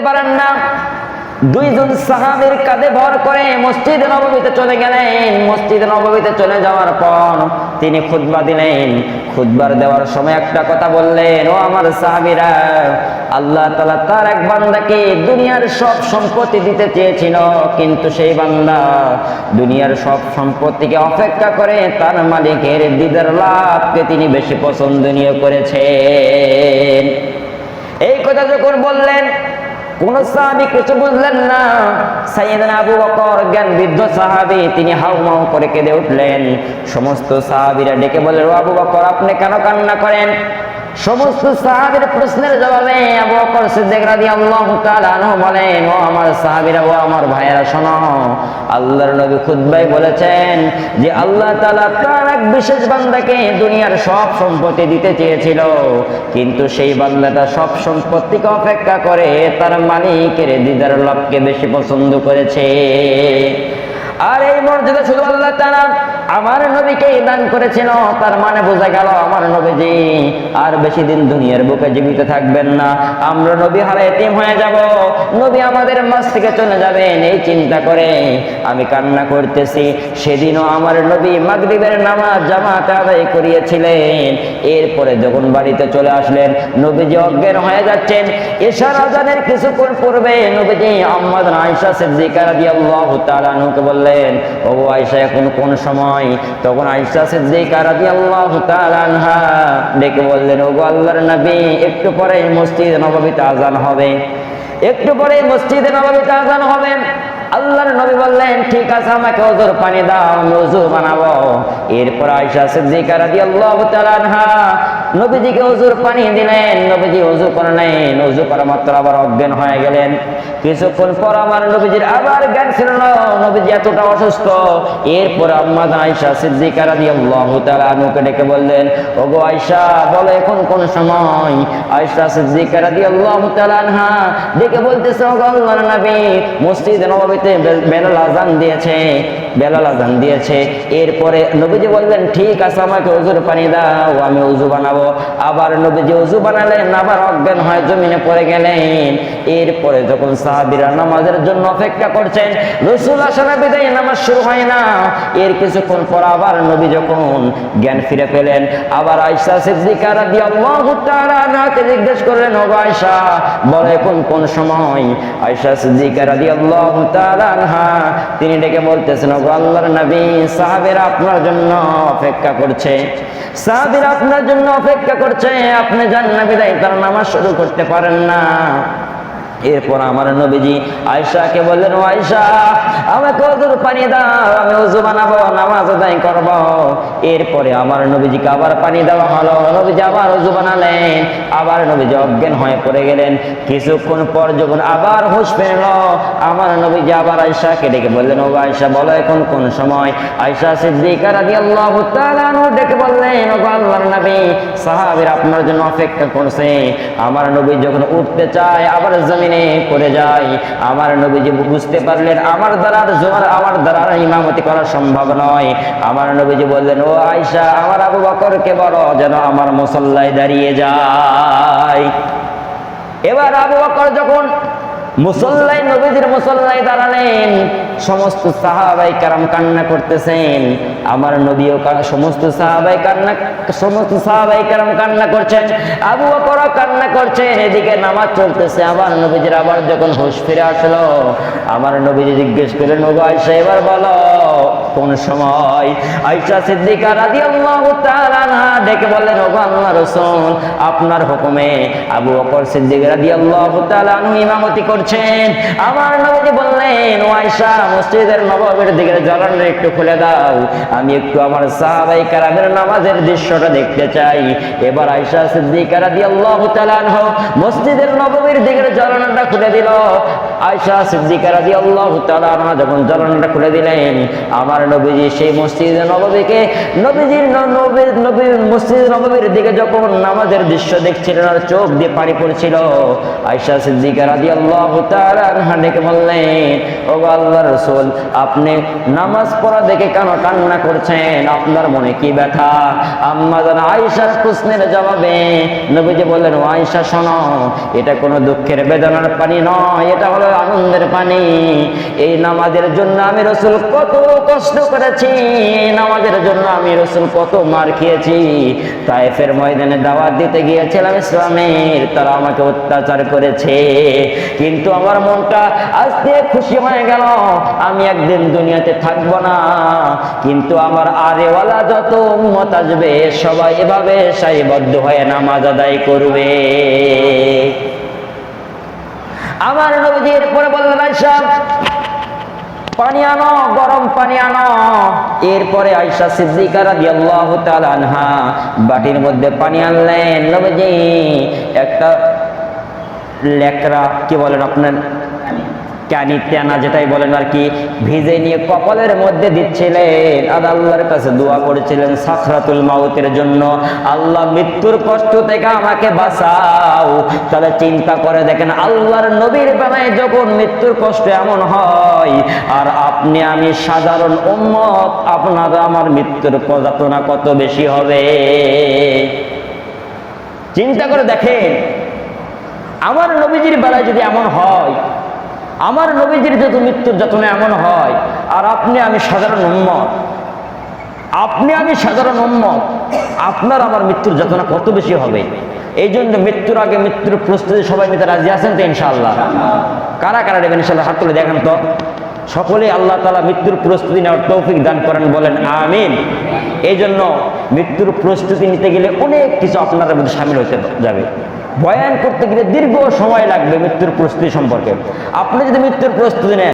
পারেন না? দুইজন সাহাবীর কাঁধে ভর করে মসজিদ নববীতে চলে গেলেন। মসজিদ নববীতে চলে যাওয়ার পর তিনি খুতবা দিলেন। খুতবার দেওয়ার সময় একটা কথা বললেন, ও আমার সাহাবীরা, আল্লাহ তাআলা তার এক বান্দাকে দুনিয়ার সব সম্পত্তি দিতে চেয়েছিল, কিন্তু সেই বান্দা দুনিয়ার সব সম্পত্তিকে অপেক্ষা করে তার মালিকের দিদার লাভকে তিনি বেশি পছন্দনীয় করেছেন। এই কথা যখন বললেন কোন সাহাবি কিছু বুঝলেন না। সাইয়েদান আবু বকর জ্ঞান বৃদ্ধ সাহাবি, তিনি হাউ মাউ করে কেঁদে উঠলেন। সমস্ত সাহাবিরা ডেকে বললেন, "ও আবু বকর, আপনি কেন কান্না করেন? সমস্ত সাহাবীর প্রশ্নের জবাবে আবু বকর সিদ্দিক রাদিয়াল্লাহু তাআলা আনহু বলেন, ও আমার সাহাবীরা, ও আমার ভাইয়েরা, শোনো, আল্লাহর নবী খুতবায় বলেছেন যে আল্লাহ তাআলা তার এক বিশেষ বান্দাকে দুনিয়ার সব সম্পত্তি দিতে চেয়েছিল। কিন্তু সেই বান্দাটা সব সম্পত্তিকে অপেক্ষা করে তার মালিকের দিদার লাভকে বেশি পছন্দ করেছে। আল্লাহ তাআলা আমার নবীকে দান করেছিল তার মানে বোঝা গেল আমার নবীজি আর বেশি দিন দুনিয়ার বুকে জীবিত থাকবেন না। আমরা নবী হারা এতিম হয়ে যাব, নবী আমাদের মাছ থেকে চলে যাবেন, এই চিন্তা করে আমি কান্না করতেছি। সেদিনও আমার নবী মাগরিবের নামাজ জামাত আদায় করিয়েছিলেন। এরপরে যখন বাড়িতে চলে আসলেন, নবীজি অজ্ঞান হয়ে যাচ্ছেন। এশার আজানের কিছুক্ষণ পূর্বে নবীজি আম্মাদ আয়েশা সিদ্দিকা রাদিয়াল্লাহু তাআলা আনহুকে বললেন, ও আয়েশা, এখন কোন সময় তখন আইসা সিদ্দিক রাদিয়াল্লাহু তাআলা আনহা ডেকে বললেন ও গো আল্লাহর নবী, একটু পরে মসজিদ নবাবিতে আজান হবে। একটু পরে মসজিদে নবাবিতে আজান হবে। আল্লাহর নবী বললেন, ঠিক আছে, আমাকে ওজুর পানি দাও, আমি ওজু বানাবো। এরপর আইসা সিদ্দিকা রাদিয়াল্লাহু তাআলা নবীজিকে ওজুর পানি দিলেন, নবীজি ওজু করলেন ওজু করা মাত্র আবার অজ্ঞান হয়ে গেলেন। কিছুক্ষণ পর আমার নবীজির আবার জ্ঞান ছিল না, নবীজি এতটা অসুস্থ। এরপর আম্মা আয়েশা সিদ্দিকা রাদিয়াল্লাহু তাআলা আনহুকে ডেকে বললেন, ওগো আয়েশা, বলো এখন কোন সময়? আয়েশা সিদ্দিকা রাদিয়াল্লাহু তাআলা আনহা ডেকে বলতেছে, ওগো আল্লাহর নবী, মসজিদ নববীতে বেল- বেলাল আজান দিয়েছে, বেলাল আজান দিয়েছে। এরপরে নবীজি বললেন, ঠিক আছে, আমাকে ওজুর পানি দাও, আমি উজু বানাবো। আবার নবীজি উজু বানালেন আবার অজ্ঞান হয়, জমিনে পড়ে গেলেন। এরপরে যখন সাহাবীরা নামাজের জন্য অপেক্ষা করছেন, রসুল আসানা বিদায়, নামাজ শুরু হয় না। এর কিছুক্ষণ পর আবার নবী যখন জ্ঞান ফিরে পেলেন, আবার আয়সা সিদ্দিকা রাদিয়াল্লাহু তাআলা জিজ্ঞেস করলেন, ও গো আয়েশা, বলে এখন কোন সময়? আয়েশা সিদ্দিকা রাদিয়াল্লাহু তাআলা আনহা, তিনি ডেকে বলতেছেন, ও আল্লাহর নবী, সাহাবীরা আপনার জন্য অপেক্ষা করছে। সাহাবীরা আপনার জন্য অপেক্ষা করছে আপনি জান্নাত বিদায় তারা নামাজ শুরু করতে পারেন না। এরপর আমার নবীজি আয়েশাকে বললেন, ও আয়েশা, আমাকে ওজুর পানি দাও, আমি ওজু বানাবো, নামাজ আদায় করব। এরপরে আমার নবীজিকে আবার পানি দেওয়া হলো, নবীজি আবার ওজু বানালেন, আবার নবীজি অজ্ঞান হয়ে পড়ে গেলেন। কিছুক্ষণ পর যখন আবার হুঁশ ফেরল, আমার নবীজি আবার আয়েশাকে ডেকে বললেন, ও আয়েশা, বলো এখন কোন সময়? আয়েশা সিদ্দিকা রাদিয়াল্লাহু তাআলা ডেকে বললেন ও আল্লাহর নবী, সাহাবীরা আপনার জন্য অপেক্ষা করছে। আমার নবী যখন উঠতে চায়, আবার জমিনে পড়ে যায়। আমার নবীজি বুঝতে পারলেন, আমার দ্বারা জোয়ার আমার দ্বারা ইমামতি করা সম্ভব নয়। আমার নবীজি বললেন, ও আয়সা আমার আবু বকরকে বলো যেন আমার মুসল্লায় দাঁড়িয়ে যায়। এবার আবু বকর যখন মুসল্লাই নবীজির মুসল্লাই দাঁড়ালেন। সমস্ত সাহাবাই কারাম কান্না করতেছেন। আমার নবীও সমস্ত সাহাবাই কান্না সমস্ত সাহাবাই কারাম কান্না করছেন। আবু বকর কান্না করছেন। এদিকে নামাজ চলতেছে। আমার নবীজির আবার যখন হুশ ফিরে আসলো, আমার নবীজি জিজ্ঞেস করলেন, ওগো আয়েশা এবার বলো কোন সময়। আয়েশা সিদ্দিকা রাদিয়াল্লাহু তাআলা ডেকে বললেন, ওগো আল্লাহ রাসূল, আপনার হুকুমে আবু বকর সিদ্দিক রাদিয়াল্লাহু তাআলা ইমামতি করছেন। আমার নবীজি বললেন, ও আয়েশা মসজিদের নববীর দিকে জ্বালানটা একটু খুলে দাও। আমি একটু আমার সাহাবাই কারামের নামাজের দৃশ্যটা দেখতে চাই। এবার আয়েশা সিদ্দিকা রাদিয়াল্লাহু তাআলা মসজিদের নববীর দিকে জ্বালানটা খুলে দিল। আয়েশা সিদ্দিকা রাদিয়াল্লাহু তাআলা যখন জ্বালানটা খুলে দিলেন, আমার নবীজি সেই মসজিদ নববীকে নবীজির নবীর নবী মসজিদ নববীর দিকে যখন নামাজের দৃশ্য দেখছিলেন, আর চোখ দিয়ে পানি পড়ছিল, আয়েশা সিদ্দিকা তাআলা আনহা ডেকে বললেন ও গো আল্লাহর রাসূল, আপনি নামাজ পড়া দেখে কেন কান্না করছেন? আপনার মনে কি ব্যথা? আম্মা জান আয়েশার প্রশ্নের জবাবে নবীজি বললেন ও আয়েশা, শোনো, এটা কোনো দুঃখের বেদনার পানি নয়, এটা হলো আনন্দের পানি। এই নামাজের জন্য আমি রসুল কত কষ্ট করেছি এই নামাজের জন্য আমি রসুল কত মার খেয়েছি? তাইফের ময়দানে দাওয়াত দিতে গিয়েছিলাম ইসলামের, তারা আমাকে অত্যাচার করেছে। কিন্তু আমার মনটা আজকে খুশি হয়ে গেল, আমি একদিন দুনিয়াতে থাকব না। কিন্তু আমার আরেওয়ালা যত উম্মত আসবে, সবাই এভাবে সারিবদ্ধ হয়ে নামাজ আদায় করবে। আমার নবীজির পরে বললেন আয়সা পানি আনো, গরম পানি আনো। এরপরে আয়সা সিদ্দিকা রাদিয়াল্লাহু তাআলা আনহা বাটির মধ্যে পানি আনলেন। নবীজি, একটা লেকরা কি বলেন আপনার? ক্যানি তেনা যেটাই বলেন আর কি, ভিজে নিয়ে কপালের মধ্যে দিচ্ছিলেন আর আল্লাহর কাছে দোয়া করেছিলেন সাখরাতুল মাউতের জন্য। আল্লাহ মৃত্যুর কষ্ট থেকে আমাকে বাঁচাও। তাহলে চিন্তা করে দেখেন, আল্লাহর নবীর বেলায় যখন মৃত্যুর কষ্ট এমন হয়, আর আপনি, আমি সাধারণ উম্মত আপনারা আমার মৃত্যুর যাতনা কত বেশি হবে? চিন্তা করে দেখেন, আমার নবীজির বেলায় যদি এমন হয় আমার নবীজির যদি মৃত্যুর যাতনা এমন হয়, আর আপনি আমি সাধারণ উম্মত, আপনি আমি সাধারণ উম্মত, আপনার আমার মৃত্যুর যাতনা কত বেশি হবে? এই জন্য মৃত্যুর আগে মৃত্যুর প্রস্তুতি সবাই নিতে রাজি আছেন তো ইনশাআল্লাহ? কারা কারা নেবেন? ইনশাল্লাহ হাত তুলে দেখেন তো। সকলেই আল্লাহ তালা মৃত্যুর প্রস্তুতি নেওয়ার তৌফিক দান করেন, বলেন আমিন। এই জন্য মৃত্যুর প্রস্তুতি নিতে গেলে অনেক কিছু আপনাদের মধ্যে সামিল হতে যাবে। বয়ান করতে গেলে দীর্ঘ সময় লাগবে মৃত্যুর প্রস্তুতি সম্পর্কে। আপনি যদি মৃত্যুর প্রস্তুতি নেন